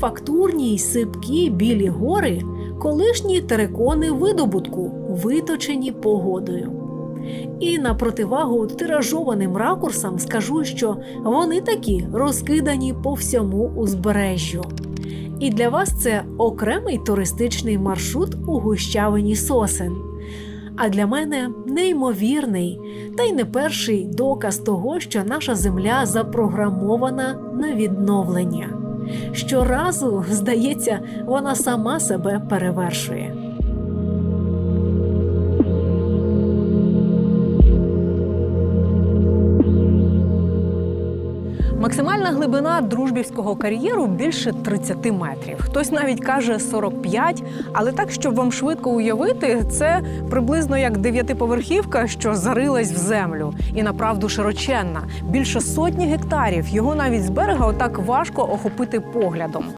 фактурні й сипкі білі гори колишні терикони видобутку, виточені погодою. І на противагу тиражованим ракурсам скажу, що вони такі розкидані по всьому узбережжю. І для вас це окремий туристичний маршрут у гущавині сосен. А для мене неймовірний та й не перший доказ того, що наша земля запрограмована на відновлення. Щоразу, здається, вона сама себе перевершує. Максимальна глибина дружбівського кар'єру більше 30 метрів. Хтось навіть каже 45, але так, щоб вам швидко уявити, це приблизно як дев'ятиповерхівка, що зарилась в землю, і направду широченна. Більше сотні гектарів. Його навіть з берега отак важко охопити поглядом.